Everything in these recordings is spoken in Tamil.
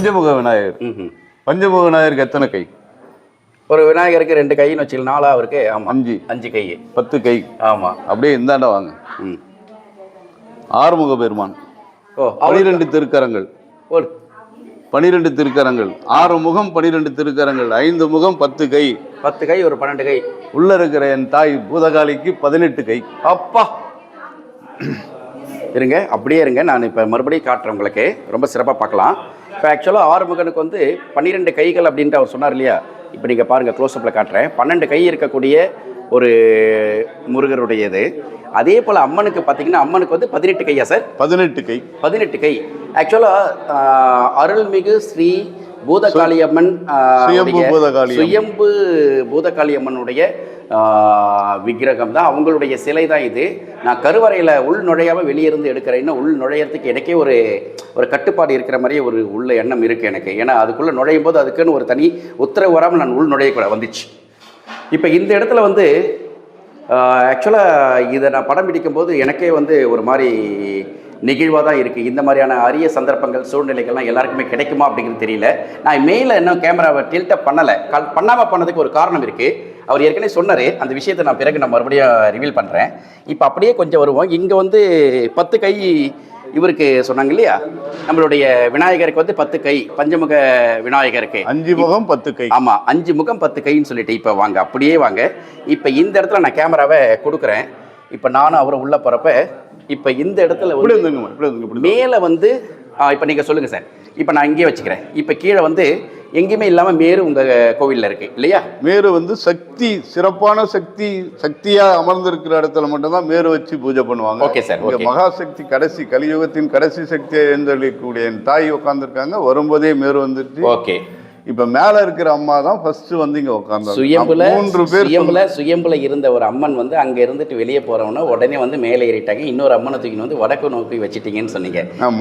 பஞ்சமுக விநாயகர். பஞ்சமுக விநாயகருக்கு எத்தனை கை? ஒரு விநாயகருக்கு ரெண்டு கைன்னு வச்சுக்கலாம் நாலா அவருக்கு ஆமாம் அஞ்சு. அஞ்சு கை. பத்து கை. ஆமாம் அப்படியே இந்தாண்ட வாங்க. ஆறுமுக பெருமான். ஓ பனிரெண்டு திருக்கரங்கள். ஒரு பனிரெண்டு திருக்கரங்கள். ஆறு முகம் பனிரெண்டு திருக்கரங்கள். ஐந்து முகம் பத்து கை. பத்து கை ஒரு பன்னெண்டு கை. உள்ள இருக்கிற என் தாய் பூதகாளிக்கு பதினெட்டு கை. அப்பா! இருங்க அப்படியே இருங்க. நான் இப்போ மறுபடியும் காட்டுறேன் உங்களுக்கு. ரொம்ப சிறப்பாக பார்க்கலாம். இப்போ ஆக்சுவலாக ஆறுமுகனுக்கு வந்து பன்னிரெண்டு கைகள் அப்படின்ட்டு அவர் சொன்னார் இல்லையா? இப்போ நீங்கள் பாருங்கள் க்ளோஸ்அப்பில் காட்டுறேன். பன்னெண்டு கை இருக்கக்கூடிய ஒரு முருகருடையது. அதே போல் அம்மனுக்கு பார்த்தீங்கன்னா அம்மனுக்கு வந்து பதினெட்டு கையா சார் பதினெட்டு கை. பதினெட்டு கை. ஆக்சுவலாக அருள்மிகு ஸ்ரீ பூதகாளி அம்மன் ஆ, சுயம்பு உடைய- விக்கிரகம் தான் அவங்களுடைய சிலை தான் இது. நான் கருவறையில் உள் நுழையாமல் வெளியிருந்து எடுக்கிறேன்னா உள் நுழையிறதுக்கு எனக்கே ஒரு ஒரு கட்டுப்பாடு இருக்கிற மாதிரியே ஒரு உள்ள எண்ணம் இருக்குது எனக்கு. ஏன்னா அதுக்குள்ளே நுழையும் போது அதுக்குன்னு ஒரு தனி உத்தரவு வராமல் நான் உள் நுழையக்கூட வந்துச்சு. இப்போ இந்த இடத்துல வந்து ஆக்சுவலாக இதை நான் படம் பிடிக்கும்போது எனக்கே வந்து ஒரு மாதிரி நெகிழ்வாக தான் இருக்குது இந்த மாதிரியான அரிய சந்தர்ப்பங்கள் சூழ்நிலைகள்லாம் எல்லாருக்குமே கிடைக்குமா அப்படிங்கிறது தெரியல. நான் மேலே இன்னும் கேமராவை டில்ட்டப் பண்ணலை. கல் பண்ணாமல் பண்ணதுக்கு ஒரு காரணம் இருக்குது அவர் ஏற்கனவே சொன்னார் அந்த விஷயத்தை நான் பிறகு நான் மறுபடியும் ரிவீல் பண்ணுறேன் இப்போ அப்படியே கொஞ்சம் வருவோம். இங்கே வந்து பத்து கை இவருக்கு சொன்னாங்க இல்லையா? நம்மளுடைய விநாயகருக்கு வந்து பத்து கை பஞ்சமுக விநாயகருக்கு. அஞ்சு முகம் பத்து கை. ஆமா அஞ்சு முகம் பத்து கைன்னு சொல்லிட்டு இப்போ வாங்க அப்படியே வாங்க. இப்போ இந்த இடத்துல நான் கேமராவை கொடுக்குறேன். இப்போ நானும் அவரை உள்ள போறப்ப இப்போ இந்த இடத்துல மேலே வந்து இப்போ நீங்கள் சொல்லுங்கள் சார். இப்போ நான் இங்கேயே வச்சுக்கிறேன். இப்போ கீழே வந்து எங்கேயுமே இல்லாமல் மேரு உங்கள் கோவிலில் இருக்கு இல்லையா? மேரு வந்து சக்தி சிறப்பான சக்தி சக்தியா அமர்ந்திருக்கிற இடத்துல மட்டும்தான் மேரு வச்சு பூஜை பண்ணுவாங்க. Okay, sir, இங்க. மகாசக்தி கடைசி கலியுகத்தின் கடைசி சக்தியை எழுந்தளிக்கக்கூடிய என் தாய் உட்காந்துருக்காங்க வரும்போதே மேரு வந்துருச்சு. ஓகே. இப்ப மேல இருக்கிற அம்மா தான் ஃபர்ஸ்ட் வந்து இங்க உட்கார்ந்தாங்க சுயம்புல மூன்று பேர் சுயம்புல சுயம்புல இருந்த ஒரு அம்மன் வந்து அங்க இருந்துட்டு வெளியே போறவன உடனே வந்து மேலே ஏறிட்டாங்க. இன்னொரு அம்மனை தூக்கின்னு வந்து வடக்கு நோக்கி வச்சிட்டீங்கன்னு சொன்னீங்க.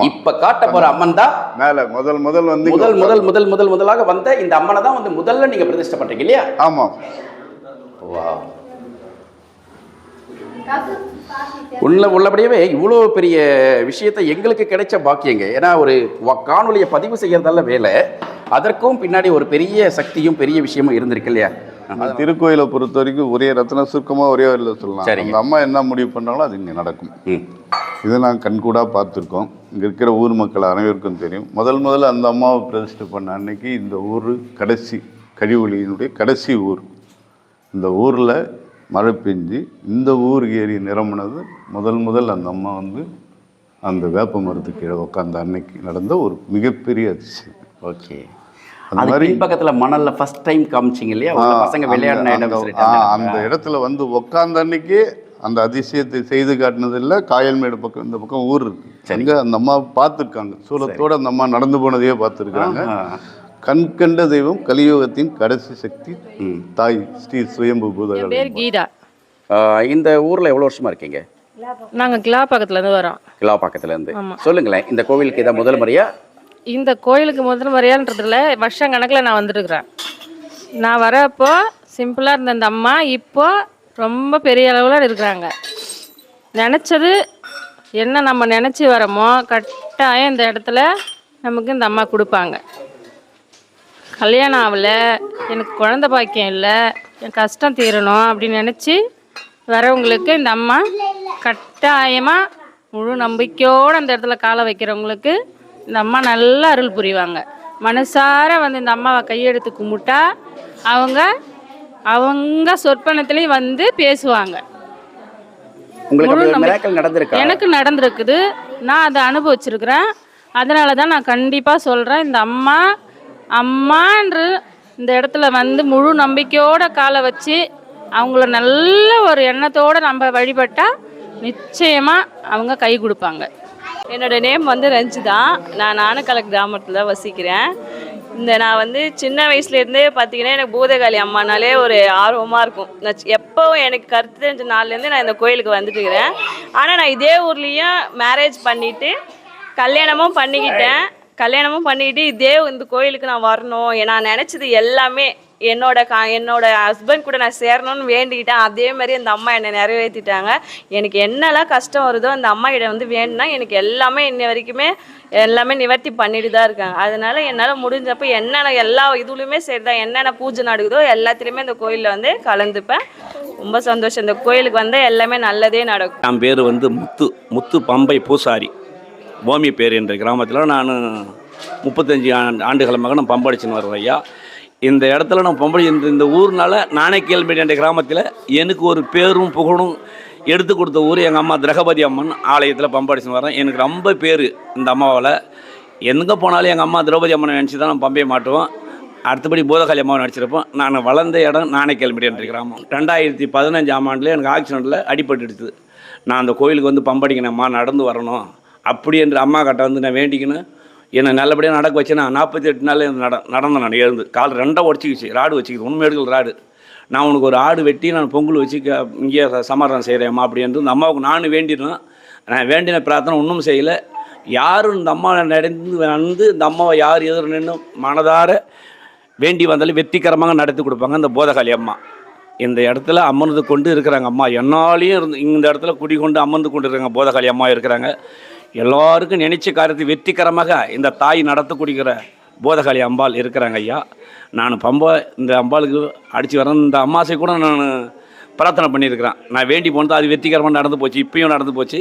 இப்ப காட்ட போற அம்மன் தான் மேல முதல் முதல் வந்து முதல் முதல் முதல் முதல் முதலாக வந்த இந்த அம்மனை தான் வந்து முதல்ல நீங்க பிரதிஷ்டை பண்றீங்க இல்லையா? ஆமா. வாவ் உள்ள உள்ளபடியே இவ்வளோ பெரிய விஷயத்தை எங்களுக்கு கிடைச்ச பாக்கியங்க. ஏன்னா ஒரு வ- காணொளியை பதிவு செய்யறதால வேலை. அதற்கும் பின்னாடி ஒரு பெரிய சக்தியும் பெரிய விஷயமும் இருந்திருக்கு இல்லையா? திருக்கோயிலை பொறுத்த வரைக்கும் ஒரே ரத்ன சுருக்கமா ஒரே வரையில சொல்லலாம். சரிங்க. அந்த அம்மா என்ன முடிவு பண்ணாங்களோ அது இங்க நடக்கும். இதை நான் கண்கூடா பார்த்துருக்கோம். இங்க இருக்கிற ஊர் மக்கள் அனைவருக்கும் தெரியும். முதல் முதல்ல அந்த அம்மாவை பிரதிஷ்டை பண்ண அன்னைக்கு இந்த ஊர் கடைசி கழிவொலியினுடைய கடைசி ஊர். இந்த ஊரில் மழை பெஞ்சு இந்த ஊர் ஏரி நிரம்பினது முதல் முதல் அந்த அம்மா வந்து அந்த வேப்ப மரத்து கீழே உட்காந்த அன்னைக்கு நடந்த ஒரு மிகப்பெரிய அதிசயம். ஓகே. அது மாதிரி- பின்பக்கத்துல மணல்ல ஃபர்ஸ்ட் டைம் காமிச்சிங்க இல்லையா? பசங்க விளையாடின இடம் அந்த- இடத்துல. வந்து உட்காந்த அன்னைக்கே அந்த அதிசயத்தை செய்து காட்டினது இல்லை காயல்மேடு பக்கம் இந்த பக்கம் ஊர் இருக்கு. அங்க அந்த அம்மா பார்த்துருக்காங்க. சூலத்தோட அந்த அம்மா நடந்து போனதையே பார்த்துருக்காங்க. கண் கண்ட தெய்வம் கலியுகத்தின் கடைசி சக்தி. தாய் ஸ்ரீ சுயம்பு பேர் கீதா. ஆஹ் இந்த ஊர்ல எவ்வளவு வருஷமா இருக்கீங்க? நாங்கள் கிலா பக்கத்துலேருந்து வரோம். கிலாப்பாக்கத்துல இருந்து ஆமா. சொல்லுங்களேன் இந்த கோவிலுக்கு இதான் முதல் முறையா? இந்த கோயிலுக்கு முதல் முறையான்றதுல வருஷம் கணக்கில் நான் வந்துட்டுருக்குறேன் நான் வரப்போ சிம்பிளாக இருந்த இந்த அம்மா இப்போ ரொம்ப பெரிய அளவில் இருக்கிறாங்க. நினச்சது என்ன நம்ம நினச்சி வரமோ கட்டாயம் இந்த இடத்துல நமக்கு இந்த அம்மா கொடுப்பாங்க. கல்யாணம் ஆகல எனக்கு குழந்த பாக்கியம் இல்லை என் கஷ்டம் தீரணும் அப்படின்னு நினச்சி வரவங்களுக்கு இந்த அம்மா கட்டாயமாக முழு நம்பிக்கையோடு அந்த இடத்துல காலை வைக்கிறவங்களுக்கு இந்த அம்மா நல்ல அருள் புரிவாங்க. மனசார வந்து இந்த அம்மாவை கையெடுத்து கும்பிட்டா அவங்க அவங்க சொற்பனத்துலேயும் வந்து பேசுவாங்க. எனக்கு நடந்திருக்குது. நான் அதை அனுபவிச்சிருக்கிறேன். அதனால தான் நான் கண்டிப்பாக சொல்கிறேன் இந்த அம்மா அம்மான்ற இந்த இடத்துல வந்து முழு நம்பிக்கையோட காலை வச்சு அவங்கள நல்ல ஒரு எண்ணத்தோடு நம்ம வழிபட்டால் நிச்சயமாக அவங்க கை கொடுப்பாங்க. என்னோட நேம் வந்து ரஞ்சிதா. நான் நானக்கலை கிராமத்தில் வசிக்கிறேன். இந்த நான் வந்து சின்ன வயசுலேருந்தே பார்த்தீங்கன்னா எனக்கு பூதகாளி அம்மானாலே ஒரு ஆர்வமாக இருக்கும். நான் எப்போவும் எனக்கு கருத்து தெரிஞ்ச நாள்லேருந்து நான் இந்த கோயிலுக்கு வந்துட்டுருக்கிறேன் ஆனால் நான் இதே ஊர்லேயும் மேரேஜ் பண்ணிவிட்டு கல்யாணமும் பண்ணிக்கிட்டேன். கல்யாணமும் பண்ணிக்கிட்டு இதே இந்த கோயிலுக்கு நான் வரணும். நான் நினச்சது எல்லாமே என்னோட கா என்னோட ஹஸ்பண்ட் கூட நான் சேரணும்னு வேண்டிக்கிட்டேன். அதே மாதிரி அந்த அம்மா என்னை நிறைவேற்றிட்டாங்க எனக்கு என்னெல்லாம் கஷ்டம் வருதோ அந்த அம்மா கிட்ட வந்து வேணும்னா எனக்கு எல்லாமே இன்ன வரைக்குமே எல்லாமே நிவர்த்தி பண்ணிட்டு தான் இருக்காங்க. அதனால என்னால் முடிஞ்சப்போ என்னென்ன எல்லா இதுலையுமே சரி தான் என்னென்ன பூஜை நடக்குதோ எல்லாத்துலேயுமே இந்த கோயிலில் வந்து கலந்துப்பேன். ரொம்ப சந்தோஷம். இந்த கோயிலுக்கு வந்தால் எல்லாமே நல்லதே நடக்கும். என் பேர் வந்து முத்து முத்து பம்பை பூசாரி. ஓமி பேர் என்ற கிராமத்தில் நான் முப்பத்தஞ்சு ஆண்டு ஆண்டுகளமாக நான் பம்படிச்சுன்னு வருவேன் ஐயா. இந்த இடத்துல நான் பொம்பளை இந்த இந்த ஊர்னால நானே கேள்விப்பட்ட கிராமத்தில். எனக்கு ஒரு பேரும் புகழும் எடுத்து கொடுத்த ஊர் எங்கள் அம்மா திரகபதி அம்மன் ஆலயத்தில் பம்படிச்சு வரேன் எனக்கு ரொம்ப பேர் இந்த அம்மாவால். எங்கே போனாலும் எங்கள் அம்மா திரௌபதி அம்மனை நினச்சி தான் நான் பம்பையை மாட்டுவோம். அடுத்தபடி பூதகாளி அம்மாவை நடிச்சிருப்போம் நான் வளர்ந்த இடம் நானே கிராமம். ரெண்டாயிரத்தி பதினஞ்சாம் ஆண்டில் எனக்கு ஆக்சிடெண்ட்டில் அடிபட்டுடுச்சு. நான் அந்த கோயிலுக்கு வந்து பம்படிக்கணும்மா நடந்து வரணும். அப்படி என்று அம்மா கிட்ட வந்து நான் வேண்டிக்கின்னு என்னை நல்லபடியாக நடக்க வச்சு நான் நாற்பத்தி எட்டு நாள் நட நடந்தேன் நான் எழுந்து. கால் ரெண்டாக உடச்சிக்கிச்சு ராடு வச்சுக்கிது. ஒன்றும் எடுக்கல ராடு. நான் உனக்கு ஒரு ஆடு வெட்டி நான் பொங்கல் வச்சு க- இங்கேயே சமாதானம் செய்கிறேம்மா அப்படின்ட்டு இந்த அம்மாவுக்கு நானும் வேண்டிடுறேன் நான் வேண்டின பிரார்த்தனை ஒன்றும் செய்யலை. யாரும் இந்த அம்மா நடந்து வந்து இந்த அம்மாவை யார் எதிர் நின்று மனதார வேண்டி வந்தாலும் வெற்றிகரமாக நடத்தி கொடுப்பாங்க இந்த போதகாளி அம்மா. இந்த இடத்துல அமர்ந்து கொண்டு இருக்கிறாங்க அம்மா. என்னாலையும் இருந்து இந்த இடத்துல குடி கொண்டு அமர்ந்து கொண்டு இருக்கிறாங்க போதகாளி அம்மா இருக்கிறாங்க. எல்லாருக்கும் நினைச்ச காரியத்தை வெற்றிகரமாக இந்த தாய் நடத்த குடிக்கிற போதகாளி அம்பாள் இருக்கிறாங்க ஐயா. நான் பம்ப இந்த அம்பாளுக்கு அடித்து வரேன் இந்த அம்மாசை கூட நான் பிரார்த்தனை பண்ணியிருக்கிறேன். நான் வேண்டி போனது அது வெற்றிகரமாக நடந்து போச்சு இப்பயும் நடந்து போச்சு.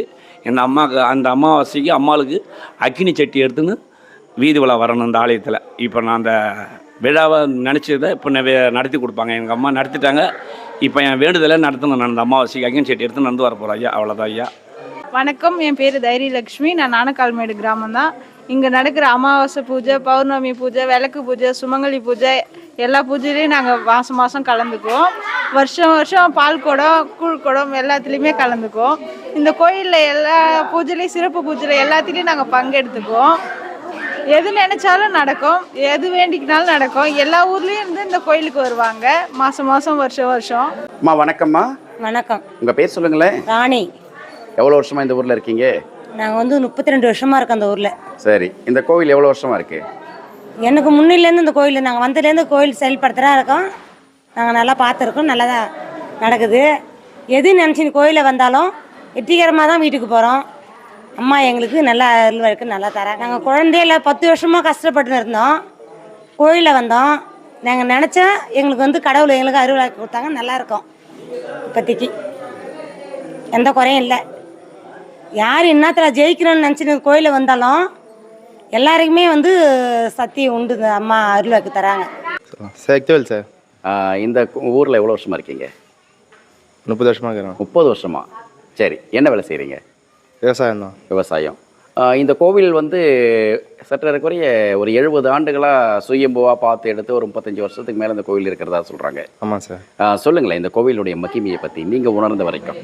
இந்த அம்மாவுக்கு அந்த அமாவாசைக்கு அம்மாளுக்கு அக்கினி சட்டி எடுத்துன்னு வீதி விழா வரணும் இந்த ஆலயத்தில். இப்போ நான் அந்த விழாவை நினச்சதை இப்போ நான் நடத்தி கொடுப்பாங்க. எங்கள் அம்மா நடத்திட்டாங்க. இப்போ என் வேண்டுதலை நடத்தணும். நான் அந்த அமாவாசைக்கு அக்னி சட்டி எடுத்து நடந்து வர போகிறேன் ஐயா. அவ்வளோதான் ஐயா. வணக்கம். என் பேர் தைரியலக்ஷ்மி. நான் நானக்கால்மேடு கிராமம் தான் இங்கே நடக்கிற அமாவாசை பூஜை பௌர்ணமி பூஜை விளக்கு பூஜை சுமங்கலி பூஜை எல்லா பூஜையிலையும் நாங்கள் மாதம் மாதம் கலந்துக்குவோம். வருஷம் வருஷம் பால் குடம் கூழ் குடம் எல்லாத்துலேயுமே கலந்துக்குவோம். இந்த கோயிலில் எல்லா பூஜையிலையும் சிறப்பு பூஜையில் எல்லாத்துலேயும் நாங்கள் பங்கெடுத்துக்குவோம். எது நினைச்சாலும் நடக்கும். எது வேண்டிக்கினாலும் நடக்கும். எல்லா ஊர்லேயும் இருந்து இந்த கோயிலுக்கு வருவாங்க. மாதம் மாதம் வருஷம் வருஷம். அம்மா வணக்கம்மா. வணக்கம். உங்கள் பேர் சொல்லுங்களேன். ராணி. எவ்வளோ வருஷமா இந்த ஊரில் இருக்கீங்க? நாங்கள் வந்து முப்பத்தி ரெண்டு வருஷமாக இருக்கோம் அந்த ஊரில். சரி இந்த கோவில் எவ்வளோ வருஷமா இருக்கு? எனக்கு முன்னிலேருந்து இந்த கோயில் நாங்கள் வந்ததுலேருந்து கோயில் செயல்படுத்துகிறா இருக்கோம். நாங்கள் நல்லா பார்த்துருக்கோம் நல்லா தான் நடக்குது. எது நினச்சி இந்த கோயிலில் வந்தாலும் வெற்றிகரமாக தான் வீட்டுக்கு போகிறோம் அம்மா எங்களுக்கு நல்லா அருள்வாக்கு நல்லா தர நாங்கள் குழந்தையில பத்து வருஷமாக கஷ்டப்பட்டு இருந்தோம். கோயிலில் வந்தோம். நாங்கள் நினச்சா எங்களுக்கு வந்து கடவுள் எங்களுக்கு அருள்வாக்கு கொடுத்தாங்க நல்லா இருக்கோம் இப்போதைக்கு. எந்த குறையும் இல்லை. யார் என்னத்தில் ஜெயிக்கணும்னு நினச்சிட்டு கோயிலில் வந்தாலும் எல்லாருக்குமே வந்து சக்தி உண்டு அம்மா அருள்வாக்கு தராங்க. சக்திவேல் சார். இந்த ஊரில் எவ்வளோ வருஷமா இருக்கீங்க? முப்பது வருஷமாக இருக்கிறோம். முப்பது வருஷமா? சரி என்ன வேலை செய்கிறீங்க விவசாயம் தான். விவசாயம். இந்த கோவில் வந்து சற்றேறக்குறைய ஒரு எழுபது ஆண்டுகளாக சுயம்புவாக பார்த்து எடுத்து ஒரு முப்பத்தஞ்சு வருஷத்துக்கு மேலே இந்த கோவில் இருக்கிறதா சொல்கிறாங்க ஆமாம் சார். சொல்லுங்களேன் இந்த கோவிலுடைய மகிமையை பற்றி நீங்கள் உணர்ந்த வரைக்கும்.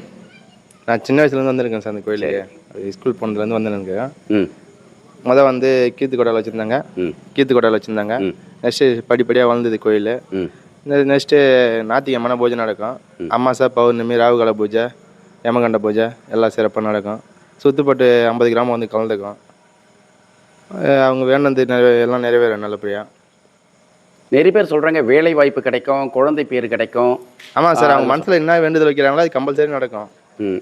நான் சின்ன வயசுலேருந்து வந்திருக்கேன் சார் அந்த கோயிலுக்கு. அது ஸ்கூல் போனதுலேருந்து வந்திருக்கேன் ம். மொதல் வந்து கீர்த்தி கொடாயில் வச்சுருந்தாங்க. கீர்த்தி கொடாயில் வச்சுருந்தாங்க. நெக்ஸ்ட்டு படிப்படியாக வளர்ந்தது கோயில். நெக்ஸ்ட்டு ஞாத்திகமான பூஜை நடக்கும். அமாசா பௌர்ணமி ராகுகால பூஜை யமகண்ட பூஜை எல்லாம் சிறப்பாக நடக்கும். சுத்துப்பட்டு ஐம்பது கிராமம் வந்து கலந்துக்கும். அவங்க வேணுனது நிறைவே எல்லாம் நிறைவேறும் நல்லபடியாக நிறைய பேர் சொல்கிறாங்க வேலை வாய்ப்பு கிடைக்கும் குழந்தை பேர் கிடைக்கும். ஆமாம் சார் அவங்க மனசில் என்ன வேண்டுதல் வைக்கிறாங்களோ அது கம்பல்சரி நடக்கும்.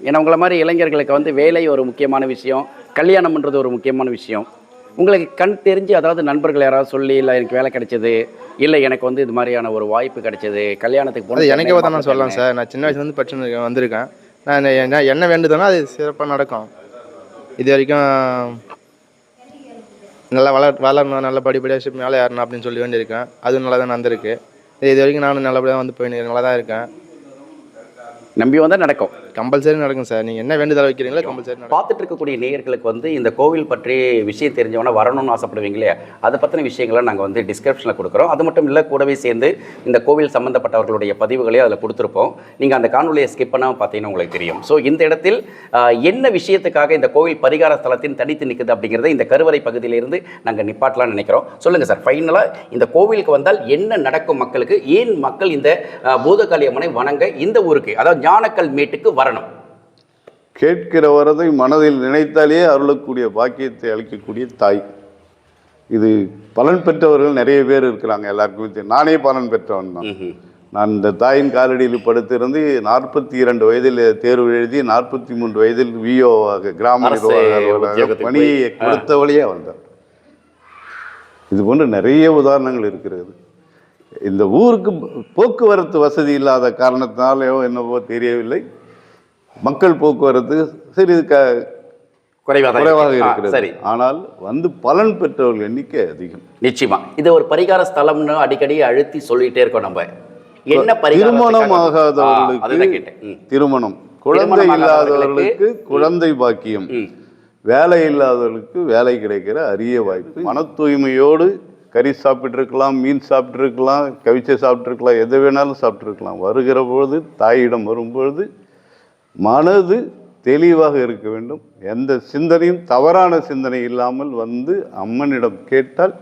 ஏன்னா உங்களை மாதிரி இளைஞர்களுக்கு வந்து வேலை ஒரு முக்கியமான விஷயம் கல்யாணம்ன்றது ஒரு முக்கியமான விஷயம். உங்களுக்கு கண் தெரிஞ்சு அதாவது நண்பர்கள் யாராவது சொல்லி இல்லை எனக்கு வேலை கிடைச்சது. இல்லை எனக்கு வந்து இது மாதிரியான ஒரு வாய்ப்பு கிடைச்சது. கல்யாணத்துக்கு அது போன எனக்கே தான் நான் சொல்லலாம் சார். நான் சின்ன வயசுலேருந்து இருக்கேன், வந்திருக்கேன். நான் என்ன என்ன வேண்டுதனோ அது சிறப்பாக நடக்கும். இது வரைக்கும் நல்லா வளர் வளரணும் நல்ல படிப்படியாக மேலே ஏறணும் அப்படின்னு சொல்லி வேண்டியிருக்கேன். அதுவும் நல்லா தான் நடந்திருக்கு. இது வரைக்கும் நானும் நல்லபடியாக வந்து போய் நல்லா தான் இருக்கேன். நம்பி வந்தால் நடக்கும். கம்பல்சரி நடக்கும் சார். நீங்கள் என்ன வேண்டுதல் வைக்கிறீங்களோ கம்பல்சரி பார்த்துட்டு இருக்கக்கூடிய நேயர்களுக்கு வந்து இந்த கோவில் பற்றி விஷயம் தெரிஞ்சவனா வரணும்னு ஆசைப்படுவீங்களே அதை பற்றின விஷயங்களை நாங்கள் வந்து டிஸ்கிரிப்ஷனில் கொடுக்குறோம். அது மட்டும் இல்லை கூடவே சேர்ந்து இந்த கோவில் சம்மந்தப்பட்டவர்களுடைய பதிவுகளையும் அதில் கொடுத்துருப்போம். நீங்கள் அந்த காணொலியை ஸ்கிப் பண்ணாமல் பார்த்தீங்கன்னா உங்களுக்கு தெரியும். ஸோ இந்த இடத்தில் என்ன விஷயத்துக்காக இந்த கோவில் பரிகார ஸ்தலத்தின் தனித்து நிற்குது அப்படிங்கிறத இந்த கருவறை பகுதியிலிருந்து நாங்கள் நிப்பாட்டலாம்னு நினைக்கிறோம். சொல்லுங்கள் சார் ஃபைனலாக இந்த கோவிலுக்கு வந்தால் என்ன நடக்கும் மக்களுக்கு? ஏன் மக்கள் இந்த ஆஹ், பூதகாளி அம்மனை வணங்க இந்த ஊருக்கு அதாவது ஞானக்கல் மேட்டுக்கு வரணும் கேட்கிற வரதை மனதில் நினைத்தாலே அருளக்கூடிய பாக்கியத்தை அளிக்கக்கூடிய தாய். இது பலன் பெற்றவர்கள் நிறைய பேர் இருக்கிறாங்க எல்லாருக்குமே நானே பலன் பெற்றவன் தான். நான் இந்த தாயின் காலடியில் படுத்திருந்து நாற்பத்தி இரண்டு வயதில் தேர்வு எழுதி நாற்பத்தி மூன்று வயதில் விஓவாக கிராம பணியை. கொடுத்த வழியே வந்தார் இது போன்று நிறைய உதாரணங்கள் இருக்கிறது. இந்த ஊருக்கு போக்குவரத்து வசதி இல்லாத காரணத்தினாலேயோ என்னவோ தெரியவில்லை. மக்கள் போக்குவரத்து சிறிது க குறைவாக குறைவாக இருக்கிறது. சரி. ஆனால் வந்து பலன் பெற்றவர்கள் எண்ணிக்கை அதிகம். நிச்சயமா. இது ஒரு பரிகார ஸ்தலம்னு அடிக்கடி அழுத்தி சொல்லிட்டே இருக்கோம் நம்ம. என்ன திருமணம் ஆகாதவர்களுக்கு. திருமணம். குழந்தை இல்லாதவர்களுக்கு குழந்தை பாக்கியம். வேலை இல்லாதவர்களுக்கு வேலை கிடைக்கிற அரிய வாய்ப்பு. மன தூய்மையோடு கறி சாப்பிட்டிருக்கலாம் மீன் சாப்பிட்டிருக்கலாம் கவிச்சை சாப்பிட்டிருக்கலாம் எதை வேணாலும் சாப்பிட்டிருக்கலாம். வருகிற பொழுது தாயிடம் வரும்பொழுது மனது தெளிவாக இருக்க வேண்டும். எந்த சிந்தனையும் தவறான சிந்தனை இல்லாமல் வந்து அம்மனிடம் கேட்டால்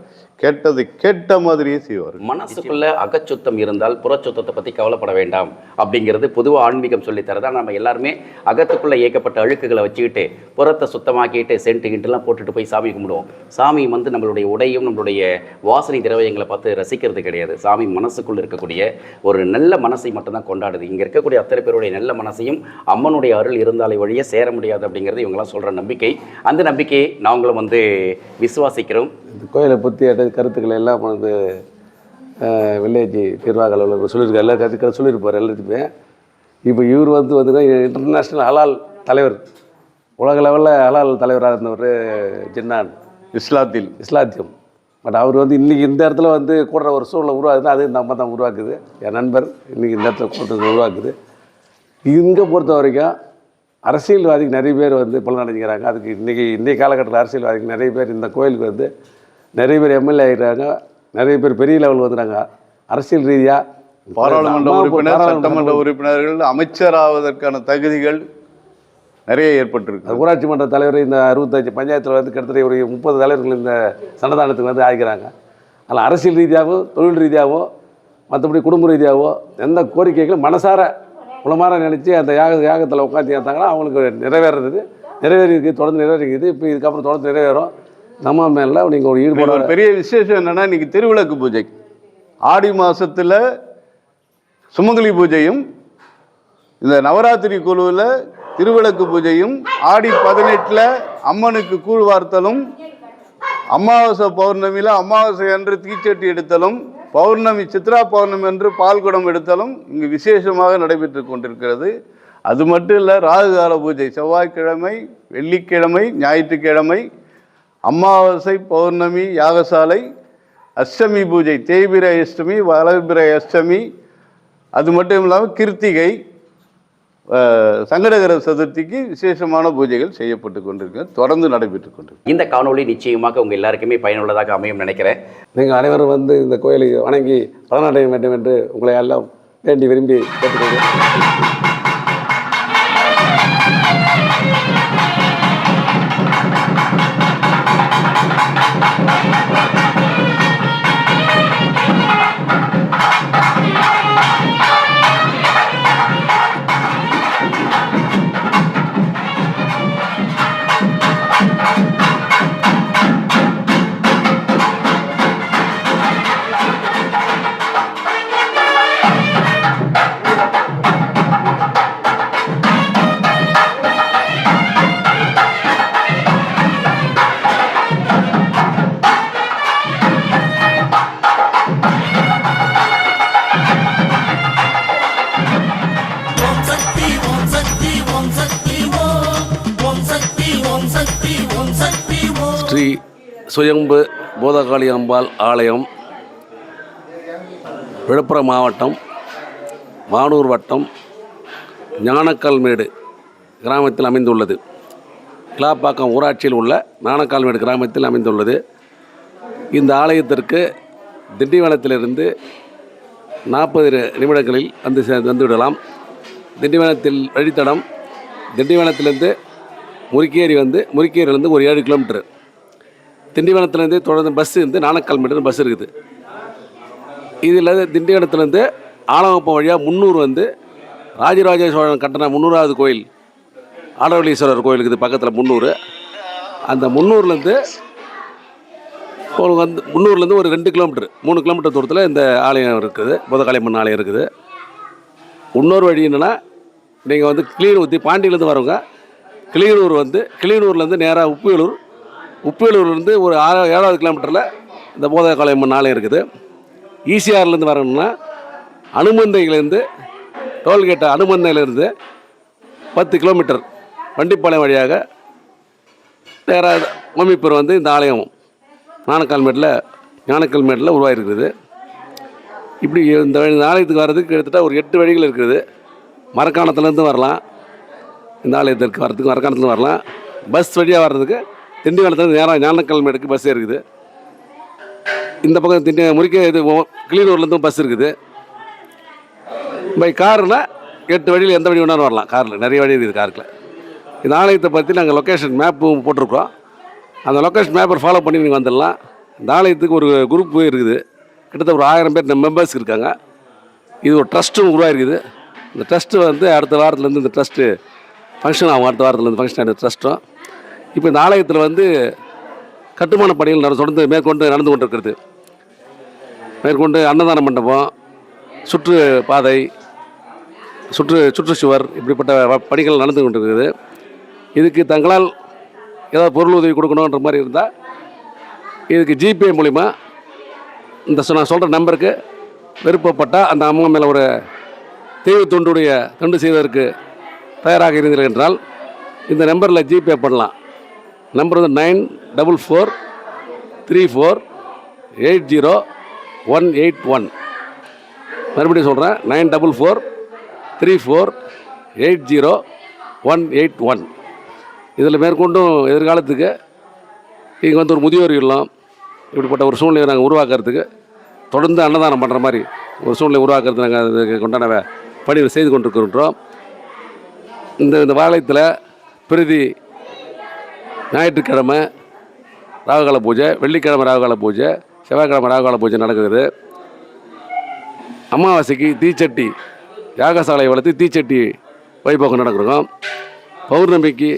கெட்டது கேட்ட மாதிரியே செய்வார். மனசுக்குள்ள அகச்சுத்தம் இருந்தால் புறச்சுத்தத்தை பற்றி கவலைப்பட வேண்டாம் அப்படிங்கிறது பொதுவாக ஆன்மீகம் சொல்லித் தரதா நம்ம எல்லாருமே அகத்துக்குள்ள இயக்கப்பட்ட அழுக்குகளை வச்சுக்கிட்டு புறத்தை சுத்தமாக்கிட்டு சென்ட்டு கிண்டுலாம் போட்டுட்டு போய் சாமி கும்பிடுவோம். சாமி வந்து நம்மளுடைய உடையும் நம்மளுடைய வாசனை திரவியங்களை பார்த்து ரசிக்கிறது கிடையாது. சாமி மனசுக்குள்ளே இருக்கக்கூடிய ஒரு நல்ல மனசை மட்டும்தான் கொண்டாடுது. இங்கே இருக்கக்கூடிய அத்தனை பேருடைய நல்ல மனசையும் அம்மனுடைய அருள் இருந்தாலே வழியே சேர முடியாது அப்படிங்கிறது இவங்கெல்லாம் சொல்கிற நம்பிக்கை. அந்த நம்பிக்கையை நாங்களும் வந்து விசுவாசிக்கிறோம். இந்த கோயிலை பற்றி கருத்துக்களை எல்லாம் வந்து வில்லேஜ் நிர்வாக அலுவலர் சொல்லியிருக்காரு எல்லா கருத்துக்களை சொல்லியிருப்பார் எல்லாத்துக்குமே. இப்போ இவர் வந்து வந்து இன்டர்நேஷ்னல் ஹலால் தலைவர். உலக லெவலில் ஹலால் தலைவராக இருந்தவர் ஜின்னான். இஸ்லாத்தில். இஸ்லாத்தியம். பட் அவர் வந்து இன்றைக்கி இந்த இடத்துல வந்து கூடுற ஒரு சூழ்நிலை உருவாகுதுன்னா அது நம்ம தான் உருவாக்குது. என் நண்பர் இன்றைக்கி இந்த இடத்துல கூட்டுறது உருவாக்குது. இங்கே பொறுத்த வரைக்கும் அரசியல்வாதிக்கு நிறைய பேர் வந்து பலன் அடைஞ்சிக்கிறாங்க அதுக்கு இன்றைக்கி இன்றைய காலகட்டத்தில் அரசியல்வாதிக்கு நிறைய பேர் இந்த கோயிலுக்கு வந்து நிறைய பேர் எம்எல்ஏ ஆகிட்டாங்க நிறைய பேர் பெரிய லெவல் வந்துட்டாங்க அரசியல் ரீதியாக பாராளுமன்ற உறுப்பினர் சட்டமன்ற உறுப்பினர்கள் அமைச்சராவதற்கான தகுதிகள் நிறைய ஏற்பட்டிருக்கு. ஊராட்சி மன்ற தலைவர் இந்த அறுபத்தஞ்சு பஞ்சாயத்தில் வந்து கிட்டத்தட்ட ஒரு முப்பது தலைவர்கள் இந்த சன்னதானத்துக்கு வந்து ஆகிறாங்க. அதில் அரசியல் ரீதியாகவும் தொழில் ரீதியாகவும் மற்றபடி குடும்ப ரீதியாகவோ எந்த கோரிக்கைகளும் மனசார உளமாற நினச்சி அந்த யாக யாகத்தில் உட்காந்து ஏற்றாங்கன்னா அவங்களுக்கு நிறைவேறது நிறைவேறி இருக்குது தொடர்ந்து நிறைவேறிக்குது இப்போ இதுக்கப்புறம் தொடர்ந்து நிறைவேறும். நம்ம மேல நீங்கள் ஒரு ஈடுபாடு ஒரு பெரிய விசேஷம் என்னன்னா இன்னைக்கு திருவிளக்கு பூஜை. ஆடி மாசத்துல சுமங்கலி பூஜையும் இந்த நவராத்திரி குழுவில் திருவிளக்கு பூஜையும் ஆடி பதினெட்டில் அம்மனுக்கு கூழ் வார்த்தலும் அமாவாசை பௌர்ணமியில் அமாவாசை அன்று தீச்சட்டி எடுத்தலும் பௌர்ணமி சித்ரா பௌர்ணமி என்று பால்குடம் எடுத்தலும் இங்கு விசேஷமாக நடைபெற்று கொண்டிருக்கிறது. அது மட்டும் இல்லை ராகுகால பூஜை செவ்வாய்க்கிழமை வெள்ளிக்கிழமை ஞாயிற்றுக்கிழமை அமாவாசை பௌர்ணமி யாகசாலை அஷ்டமி பூஜை தேய்பிரை அஷ்டமி வளர்பிரை அஷ்டமி அது மட்டும் இல்லாமல் கிருத்திகை சங்கடகர சதுர்த்திக்கு விசேஷமான பூஜைகள் செய்யப்பட்டு கொண்டிருக்கு தொடர்ந்து நடைபெற்று கொண்டிருக்கு இந்த காணொளி நிச்சயமாக உங்கள் எல்லாருக்குமே பயனுள்ளதாக அமையும் நினைக்கிறேன். நீங்கள் அனைவரும் வந்து இந்த கோயிலை வணங்கி பலனடைய வேண்டும் என்று உங்களை எல்லாம் வேண்டி விரும்பி கேட்டுக்கொள்கிறேன். சுயம்பு போதகாளி அம்பாள் ஆலயம் விழுப்புரம் மாவட்டம் மானூர் வட்டம் ஞானக்கல்மேடு கிராமத்தில் அமைந்துள்ளது. கிளாப்பாக்கம் ஊராட்சியில் உள்ள ஞானக்கால்மேடு கிராமத்தில் அமைந்துள்ளது. இந்த ஆலயத்திற்கு திண்டிவனத்திலிருந்து நாற்பது நிமிடங்களில் வந்து சே- வந்துவிடலாம் திண்டிவனத்தில் வழித்தடம் திண்டிவனத்திலிருந்து முரிக்கேரி வந்து முரிக்கேரியிலேருந்து ஒரு ஏழு கிலோமீட்டர். திண்டிவனத்துலேருந்து தொடர்ந்து பஸ் வந்து மீட்டர் பஸ் இருக்குது. இதில் திண்டிவனத்துலேருந்து ஆலங்குப்பம் வழியாக முந்நூறு வந்து ராஜராஜ சோழன் கட்டின முந்நூறாவது கோயில் ஆடவளீஸ்வரர் கோயில் இருக்குது பக்கத்தில் முந்நூறு அந்த முந்நூறுலேருந்து உங்களுக்கு வந்து முன்னூர்லேருந்து ஒரு ரெண்டு கிலோமீட்டர் மூணு கிலோமீட்டர் தூரத்தில் இந்த ஆலயம் இருக்குது புதகாளியம்மன் ஆலயம் இருக்குது. இன்னொரு வழி என்னென்னா நீங்கள் வந்து கிளீன் ஊற்றி பாண்டியிலேருந்து வரவங்க கிளியனூர் வந்து கிளியனூர்லேருந்து நேராக உப்புவேலூர் உப்பேலூர்லேருந்து ஒரு ஆறு ஏழாவது கிலோமீட்டரில் இந்த போதகாளியம்மன் ஆலயம் இருக்குது. ஈசிஆர்லேருந்து வரணும்னா அனுமந்தையிலேருந்து டோல்கேட் அனுமந்தையிலேருந்து பத்து கிலோமீட்டர் வண்டிப்பாளையம் வழியாக நேராக மம்மிப்பூர் வந்து இந்த ஆலயம் ஞானக்கால்மேட்டில் ஞானக்கல்மேட்டில் உருவாகிருக்குது இப்படி இந்த வழி- இந்த ஆலயத்துக்கு வர்றதுக்கு கிட்டத்தட்ட ஒரு எட்டு வழிகள் இருக்குது. மரக்காணத்துலேருந்து வரலாம். இந்த ஆலயத்திற்கு வர்றதுக்கு மரக்காணத்துலேருந்து வரலாம். பஸ் வழியாக வர்றதுக்கு திண்டிவனத்துலேருந்து நேராக ஞானக்கல்மேட்டுக்கு பஸ் இருக்குது இந்த பக்கம் திண்டி முறிக்க இது ஓ- பஸ் இருக்குது. பை காருனா எட்டு வழியில் எந்த வழி வேணாலும் வரலாம். காரில் நிறைய வழி இருக்குது காருக்கில் இந்த ஆலயத்தை பற்றி நாங்கள் லொக்கேஷன் மேப்பும் போட்டிருக்கோம் அந்த லொக்கேஷன் மேப்பை ஃபாலோ பண்ணி நீங்கள் வந்துடலாம். இந்த ஆலயத்துக்கு ஒரு குரூப் இருக்குது. கிட்டத்தட்ட ஒரு ஆயிரம் பேர் மெம்பர்ஸ் இருக்காங்க. இது ஒரு ட்ரஸ்ட்டும் உருவாயிருக்குது இந்த ட்ரஸ்ட்டு வந்து அடுத்த வாரத்துலேருந்து இந்த ட்ரஸ்ட்டு ஃபங்க்ஷன் ஆகும். அடுத்த வாரத்துலேருந்து ஃபங்க்ஷன் ஆகிடும் ட்ரஸ்ட்டும் இப்போ இந்த ஆலயத்தில் வந்து கட்டுமான பணிகள் நட- தொடர்ந்து மேற்கொண்டு நடந்து கொண்டிருக்கிறது. மேற்கொண்டு அன்னதான மண்டபம் சுற்று பாதை சுற்று சுற்றுச்சுவர் இப்படிப்பட்ட வ- பணிகள் நடந்து கொண்டிருக்கிறது. இதுக்கு தங்களால் ஏதாவது பொருள் உதவி கொடுக்கணுன்ற மாதிரி இருந்தால் இதுக்கு ஜிபே மூலிமா இந்த நான் சொல்கிற நம்பருக்கு விருப்பப்பட்டால் அந்த அம்மா மேலே ஒரு தெய்வ தொண்டுடைய தொண்டு செய்வதற்கு தயாராக இருந்தீர்கள் என்றால் இந்த நம்பரில் ஜிபே பண்ணலாம். நம்பர் வந்து nine double four three four eight zero one eight one. மறுபடியும் சொல்கிறேன் nine double four three four eight zero one eight one. இதில் மேற்கொண்டும் எதிர்காலத்துக்கு இங்கே வந்து ஒரு முதியோர் இல்லம் இப்படிப்பட்ட ஒரு சூழ்நிலையை நாங்கள் உருவாக்குறதுக்கு தொடர்ந்து அன்னதானம் பண்ணுற மாதிரி ஒரு சூழ்நிலை உருவாக்குறது நாங்கள் அதுக்கு கொண்டான பணிகள் செய்து கொண்டிருக்கின்றோம். இந்த இந்த வாலயத்தில் பிரதி ஞாயிற்றுக்கிழமை ராகுகால பூஜை வெள்ளிக்கிழமை ராகுகால பூஜை செவ்வாய்க்கிழமை ராகுகால பூஜை நடக்கிறது அமாவாசைக்கு தீச்சட்டி யாகசாலை வளர்த்து தீச்சட்டி வைபோகம் நடக்கிறோம். பௌர்ணமிக்கு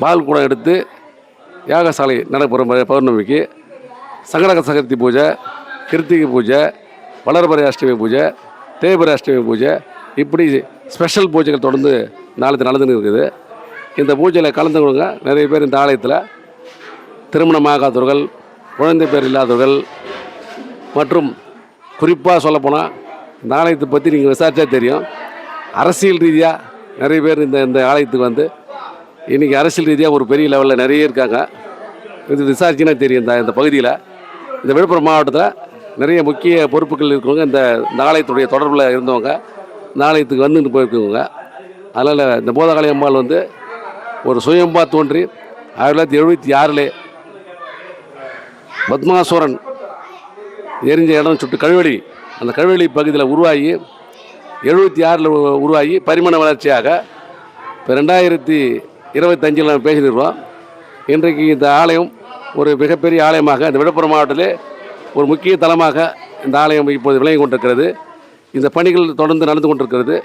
பால் குடம் எடுத்து யாகசாலை நடைபெறும் பௌர்ணமிக்கு சங்கடக சதுர்த்தி பூஜை கிருத்திகை பூஜை வளர்பறை அஷ்டமி பூஜை தேய்பிரை அஷ்டமி பூஜை இப்படி ஸ்பெஷல் பூஜைகள் தொடர்ந்து நாளைக்கு நடந்துன்னு இருக்குது. இந்த பூஜையில் கலந்துக்கணுங்க நிறைய பேர் இந்த ஆலயத்தில் திருமணமாகாதவர்கள் குழந்தை பேர் இல்லாதவர்கள் மற்றும் குறிப்பாக சொல்லப்போனால் இந்த ஆலயத்தை பற்றி நீங்கள் விசாரித்தா தெரியும். அரசியல் ரீதியாக நிறைய பேர் இந்த இந்த ஆலயத்துக்கு வந்து இன்றைக்கி அரசியல் ரீதியாக ஒரு பெரிய லெவலில் நிறைய இருக்காங்க. இது விசாரிச்சினா தெரியும் இந்த இந்த பகுதியில். இந்த விழுப்புரம் மாவட்டத்தில் நிறைய முக்கிய பொறுப்புகள் இருக்கிறவங்க இந்த இந்த ஆலயத்துடைய தொடர்பில் இருந்தவங்க இந்த ஆலயத்துக்கு வந்துட்டு போயிருக்கவங்க. அதனால் இந்த போதகாளி அம்மாள் வந்து ஒரு சுயம்பா தோன்றி ஆயிரத்தி தொள்ளாயிரத்தி எழுபத்தி ஆறில் பத்மாசுரன் எரிஞ்ச இடம் சுட்டு கழுவெளி அந்த கழுவெளி பகுதியில் உருவாகி எழுபத்தி ஆறில் உருவாகி பரிமாண வளர்ச்சியாக இப்போ ரெண்டாயிரத்தி இருபத்தஞ்சில் நம்ம பேசியிருக்கிறோம் இன்றைக்கு இந்த ஆலயம் ஒரு மிகப்பெரிய ஆலயமாக இந்த விழுப்புரம் மாவட்டத்திலே ஒரு முக்கிய தலமாக இந்த ஆலயம் இப்போது விளங்கி கொண்டிருக்கிறது. இந்த பணிகள் தொடர்ந்து நடந்து கொண்டிருக்கிறது.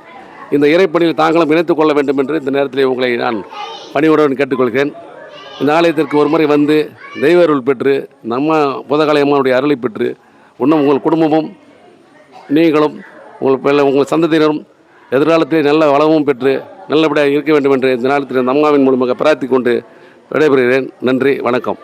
இந்த இறைப்பணியில் தாங்களும் இணைத்துக் கொள்ள வேண்டும் என்று இந்த நேரத்தில் உங்களை நான் பணிவுடன் கேட்டுக்கொள்கிறேன். இந்த ஆலயத்திற்கு ஒரு முறை வந்து தெய்வ அருள் பெற்று நம்ம புதகாலை அருளை பெற்று இன்னும் உங்கள் குடும்பமும் நீங்களும் உங்கள் பிள்ளை உங்கள் சந்ததியினரும் எதிர்காலத்தில் நல்ல வளமும் பெற்று நல்லபடியாக இருக்க வேண்டும் என்று இந்த நாளத்தில் இந்த அம்மாவின் மூலமாக பிரார்த்தி கொண்டு விடைபெறுகிறேன். நன்றி வணக்கம்.